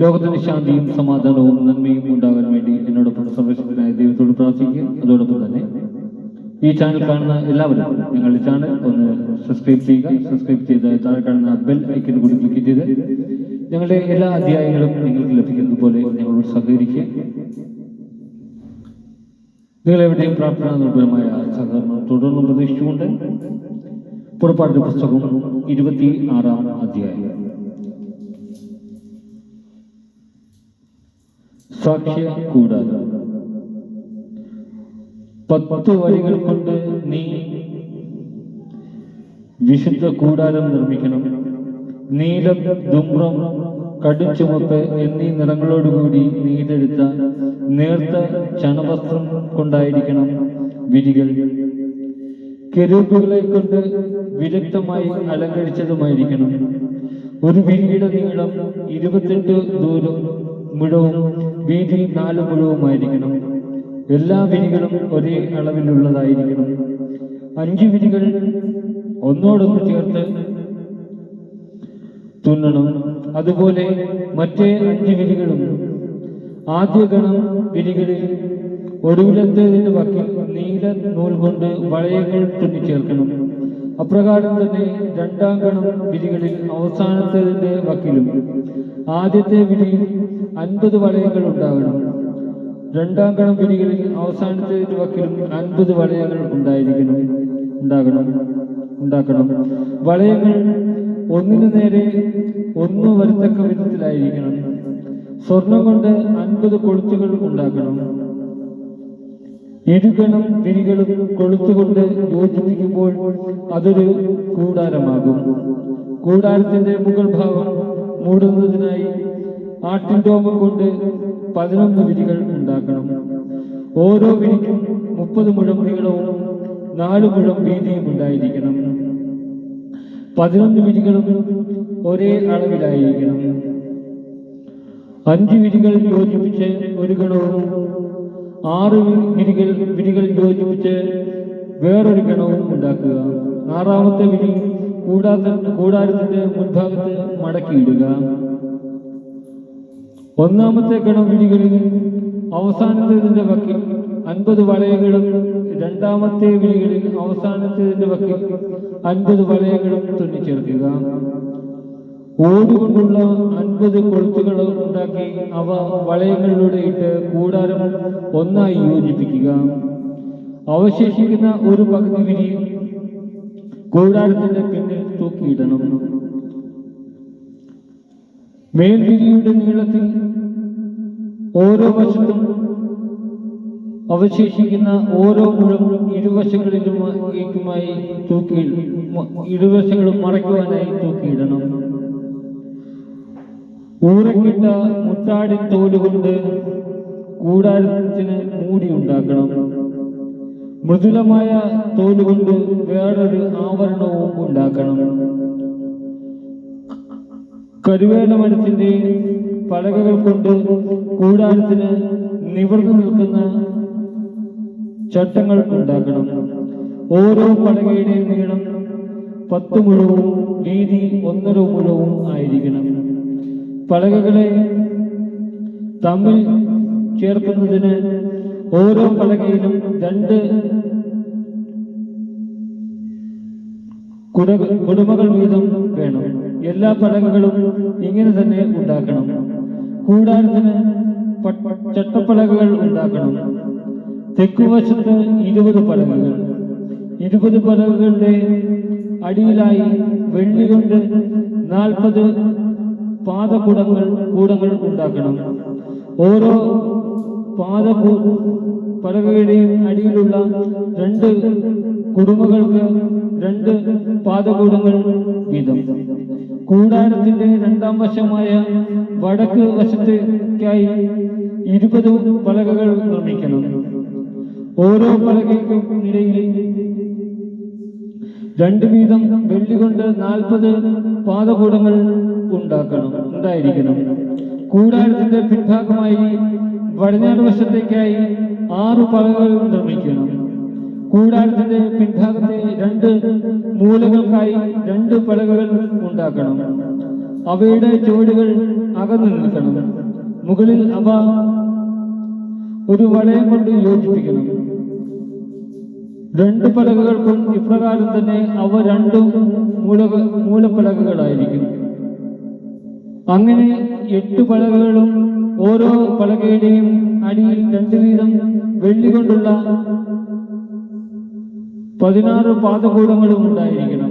ലോകത്തിന് ശാന്തിയും സമാധാനവും നന്മയും ഉണ്ടാകാൻ വേണ്ടി എന്നോടൊപ്പം സർവശക്തനായ ദൈവത്തോട് പ്രാർത്ഥിക്കുക. അതോടൊപ്പം തന്നെ ഈ ചാനൽ കാണുന്ന എല്ലാവരും ഞങ്ങളുടെ ചാനൽ ഒന്ന് സബ്സ്ക്രൈബ് ചെയ്യുക. സബ്സ്ക്രൈബ് ചെയ്ത് താഴെ കാണുന്ന ബെൽ ഐക്കൺ കൂടി ക്ലിക്ക് ചെയ്ത് ഞങ്ങളുടെ എല്ലാ അധ്യായങ്ങളും നിങ്ങൾക്ക് ലഭിക്കുന്നത് പോലെ ഞങ്ങളോട് സഹകരിക്കുക. നിങ്ങൾ എവിടെയും പ്രാർത്ഥനാ നിർഭരമായ സഹകരണം തുടർന്ന് പ്രതീക്ഷിച്ചുകൊണ്ട് പുറപ്പാടിന്റെ പുസ്തകം ഇരുപത്തി ആറാം അധ്യായം. സാക്ഷ്യ കൂടാതെ പത്ത് വരികൾ കൊണ്ട് നീ വിശുദ്ധ കൂടാരം നിർമ്മിക്കണം. നീലം ദുമ്രം കടും എന്നീ നിറങ്ങളോടുകൂടി നെയ്തെടുത്ത നേർത്ത ചണവസ്ത്രം കൊണ്ടായിരിക്കണം വിരികൾ. കെരൂപ്പുകളെ കൊണ്ട് വിദഗ്ധമായി അലങ്കരിച്ചതുമായിരിക്കണം. ഒരു വിരിയുടെ നീളം ഇരുപത്തെട്ട് ദൂരം മുഴവും വീതി നാല് മുഴവുമായിരിക്കണം എല്ലാ വിരികളും ഒരേ അളവിലുള്ളതായിരിക്കണം. അഞ്ച് വിരികൾ ഒന്നോടൊന്ന് ചേർത്ത് തുന്നണം. അതുപോലെ മറ്റേ അഞ്ച് വിരികളും ആദ്യ ഗണം വിരികളിൽ ഒടുവിലത്തേതിന് വക്കിൽ നീല നൂൽ കൊണ്ട് വളയങ്ങൾ തുന്നിച്ചേർക്കണം. അപ്രകാരം തന്നെ രണ്ടാം ഗണം വിധികളിൽ അവസാനത്തേതിന്റെ വക്കിലും ആദ്യത്തെ വിധിയിൽ അൻപത് വളയങ്ങൾ ഉണ്ടാകണം. രണ്ടാം ഗണം വിധികളിൽ അവസാനത്തേതിന്റെ വക്കിലും അൻപത് വളയങ്ങൾ ഉണ്ടായിരിക്കണം. ഉണ്ടാകണം. ഉണ്ടാക്കണം. വളയങ്ങൾ ഒന്നിനു നേരെ ഒന്ന് വരത്തക്ക വിധത്തിലായിരിക്കണം. സ്വർണം കൊണ്ട് അൻപത് കൊളുത്തുകൾ ഉണ്ടാക്കണം. ഇരുഗണം വിരികളും കൊളുത്തുകൊണ്ട് യോജിപ്പിക്കുമ്പോൾ അതൊരു കൂടാരമാകും. കൂടാരത്തിന്റെ മുകൾ ഭാഗം മൂടുന്നതിനായി ആട്ടിൻ രോമം കൊണ്ട് പതിനൊന്ന് വിരികൾ ഉണ്ടാക്കണം. ഓരോ വിരിക്കും മുപ്പത് മുഴം നീളവും നാല് മുഴം വീതിയും ഉണ്ടായിരിക്കണം. പതിനൊന്ന് വിരികളും ഒരേ അളവിലായിരിക്കണം. അഞ്ച് വിരികൾ യോജിപ്പിച്ച് ഒരു ഗണവും ആറ് വിനികൾ വിനികൾ യോജിപ്പിച്ച് വേറൊരു ഗണവും ഉണ്ടാക്കുക. ആറാമത്തെ വിനി കൂടാത്ത കൂടാരത്തിന്റെ മുൻഭാഗത്ത് മടക്കിയിടുക. ഒന്നാമത്തെ ഗണം വിനികളിൽ അവസാനത്തേതിന്റെ വക്കിൽ അൻപത് വളയങ്ങളും രണ്ടാമത്തെ വിനികളിൽ അവസാനത്തേതിന്റെ വക്കിൽ അൻപത് വളയങ്ങളും തുന്നിച്ചേർക്കുക. ഓടുകൊണ്ടുള്ള അൻപത് കൊളുത്തുകൾ ഉണ്ടാക്കി അവ വളയങ്ങളിലൂടെ ഇട്ട് കൂടാരം ഒന്നായി യോജിപ്പിക്കുക. അവശേഷിക്കുന്ന ഒരു പകുതി വിരി കൂടാരത്തിന്റെ പിന്നിൽ തൂക്കിയിടണം. മേൽവിരിയുടെ നീളത്തിൽ ഓരോ വശത്തും അവശേഷിക്കുന്ന ഓരോ മുഴും ഇരുവശങ്ങളിലുമായി തൂക്കി ഇരുവശങ്ങളും മറയ്ക്കുവാനായി തൂക്കിയിടണം. ഊറക്കിട്ട മുട്ടാടി തോലുകൊണ്ട് കൂടാരത്തിന് മൂടി ഉണ്ടാക്കണം മൃദുലമായ തോലുകൊണ്ട് വേറൊരു ആവരണവും ഉണ്ടാക്കണം. കരുവേല മരത്തിന്റെ പലകകൾ കൊണ്ട് കൂടാരത്തിന് നിവർന്നു നിൽക്കുന്ന ചട്ടങ്ങൾ ഉണ്ടാക്കണം. ഓരോ പലകയുടെയും നീളം പത്ത് മുഴവും വീതി ഒന്നര മുഴവും ആയിരിക്കണം. പലകകളെ തമ്മിൽ ചേർക്കുന്നതിന് ഓരോ പലകയിലും രണ്ട് കുട കുടുമകൾ വീതം വേണം. എല്ലാ പലകകളും ഇങ്ങനെ തന്നെ ഉണ്ടാക്കണം. കൂടാരത്തിന് ചട്ടപ്പലകകൾ ഉണ്ടാക്കണം. തെക്കുവശത്ത് ഇരുപത് പലകകൾ. ഇരുപത് പലകകളുടെ അടിയിലായി വെള്ളി കൊണ്ട് നാൽപ്പത് പാദകൂടങ്ങൾ കൂടങ്ങൾ ഉണ്ടാക്കണം. ഓരോ പാദ പലകയുടെയും അടിയിലുള്ള രണ്ട് കുടുംബങ്ങൾക്ക് രണ്ട് പാദകൂടങ്ങൾ വീതം. കൂടാരത്തിന്റെ രണ്ടാം വശമായ വടക്ക് വശത്തേക്കായി ഇരുപത് പലകകൾ നിർമ്മിക്കണം. ഓരോ പലകയ്ക്കും ഇടയിൽ രണ്ട് വീതം വെള്ളി കൊണ്ട് നാൽപ്പത് പാദകൂടങ്ങൾ ഉണ്ടാക്കണം ഉണ്ടായിരിക്കണം. കൂടാരത്തിന്റെ പിൻഭാഗമായി പടിഞ്ഞാറ് വശത്തേക്കായി ആറ് പലകൾ നിർമ്മിക്കണം. കൂടാരത്തിന്റെ പിൻഭാഗത്തെ രണ്ട് മൂലകൾക്കായി രണ്ട് പലകകൾ ഉണ്ടാക്കണം. അവയുടെ ചുവടുകൾ അകന്നു നിൽക്കണം. മുകളിൽ അവ ഒരു വളയം കൊണ്ട് യോജിപ്പിക്കണം. രണ്ട് പലകകൾക്കും ഇപ്രകാരം തന്നെ അവ രണ്ടും മൂലക മൂലപ്പലകകളായിരിക്കും അങ്ങനെ എട്ട് പലകകളും ഓരോ പലകയുടെയും അടിയിൽ രണ്ട് വീതം വെള്ളി കൊണ്ടുള്ള പതിനാറ് പാദകൂടങ്ങളും ഉണ്ടായിരിക്കണം.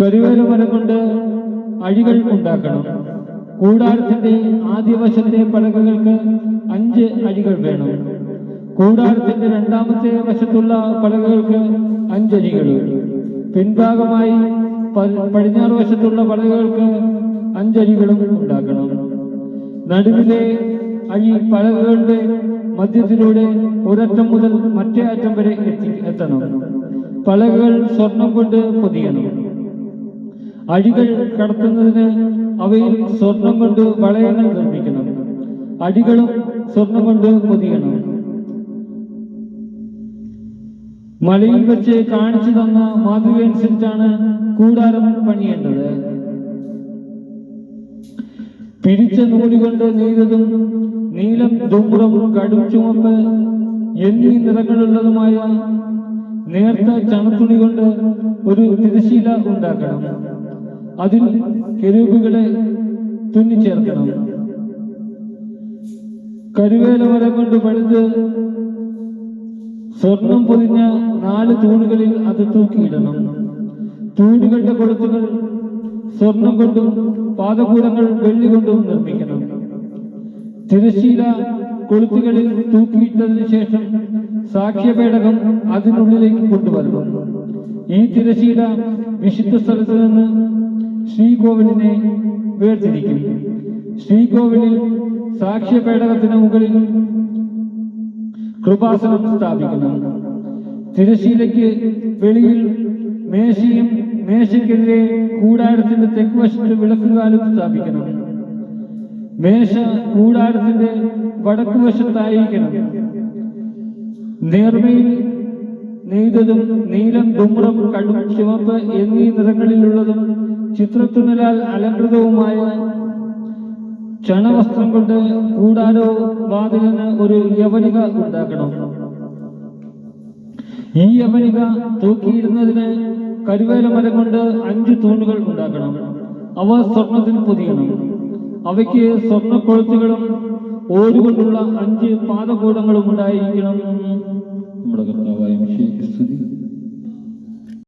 കരുവേല മരം കൊണ്ട് അഴികൾ ഉണ്ടാക്കണം. കൂടാരത്തിന്റെ ആദ്യവശത്തെ പലകകൾക്ക് അഞ്ച് അഴികൾ വേണം. കൂടാരത്തിന്റെ രണ്ടാമത്തെ വശത്തുള്ള പലകകൾക്ക് അഞ്ചരികൾ. പിൻഭാഗമായി പടിഞ്ഞാറ് വശത്തുള്ള പലകകൾക്ക് അഞ്ചരികളും ഉണ്ടാക്കണം. നടുവിലെ അഴി പലകകളുടെ മധ്യത്തിലൂടെ ഒരറ്റം മുതൽ മറ്റേ അറ്റം വരെ എത്തി എത്തണം. പലകകൾ സ്വർണം കൊണ്ട് പൊതിയണം. അടികൾ കടത്തുന്നതിന് അവയിൽ സ്വർണം കൊണ്ട് വളയങ്ങൾ നിർമ്മിക്കണം. അടികളും സ്വർണം കൊണ്ട് പൊതിയണം. മലയിൽ വെച്ച് കാണിച്ചു തന്ന മാതൃക അനുസരിച്ചാണ് കൂടാരം പണിയേണ്ടത്. പിരിച്ച നൂലുകൊണ്ട് നെയ്തതും നീലം ദുമ്പുറം കടും ചുമപ്പ് എന്നീ നിറങ്ങളുള്ളതുമായ നേർത്ത ചണത്തുണി കൊണ്ട് ഒരു തിരശീല ഉണ്ടാക്കണം. അതിൽ കെരൂബുകളെ തുന്നിച്ചേർക്കണം. കരുവേല മരം കൊണ്ട് പണിത് സ്വർണം പൊതിഞ്ഞ നാല് തൂണുകളിൽ അത് തൂക്കിയിടണം. തൂണുകളുടെ കൊളുത്തുകൾ സ്വർണം കൊണ്ടും പാദകൂടങ്ങൾ വെള്ളി കൊണ്ടും നിർമ്മിക്കണം. തിരശീല കൊളുത്തുകളിൽ തൂക്കിയിട്ടതിനു ശേഷം സാക്ഷ്യപേടകം അതിനുള്ളിലേക്ക് കൊണ്ടുവരണം. ഈ തിരശീല വിശുദ്ധ സ്ഥലത്ത് നിന്ന് ശ്രീകോവിലിനെ വേർതിരിക്കും. ശ്രീകോവിലിൽ സാക്ഷ്യപേടകത്തിന് മുകളിൽ കൃപാസനം സ്ഥാപിക്കുന്നു തിരശീലയ്ക്ക് വെളിയിൽ മേശയും മേശയ്ക്കെതിരെ കൂടാരത്തിന്റെ തെക്കുവശത്ത് വിളക്കുകാലും സ്ഥാപിക്കണം. മേശ കൂടാരത്തിന്റെ വടക്കുവശത്തായിരിക്കണം. നേർമയിൽ നെയ്തതും നീലം ദുമ്രം കടും ചുവപ്പ് എന്നീ നിറങ്ങളിലുള്ളതും ചിത്രത്തുന്നലാൽ അലങ്കൃതവുമായ ചണവസ്ത്രം കൊണ്ട് കൂടാരോ വാതിലിന് ഒരു യവനിക ഉണ്ടാക്കണം. ഈ യവനിക തൂക്കിയിടുന്നതിന് കരുവേല മരം കൊണ്ട് അഞ്ചു തൂണുകൾ ഉണ്ടാക്കണം. അവ സ്വർണത്തിൽ പൊതിയണം. അവയ്ക്ക് സ്വർണക്കൊളുത്തുകളും ഓടുകൊണ്ടുള്ള അഞ്ച് പാദകൂടങ്ങളും ഉണ്ടായിരിക്കണം. നമ്മുടെ കർത്താവായ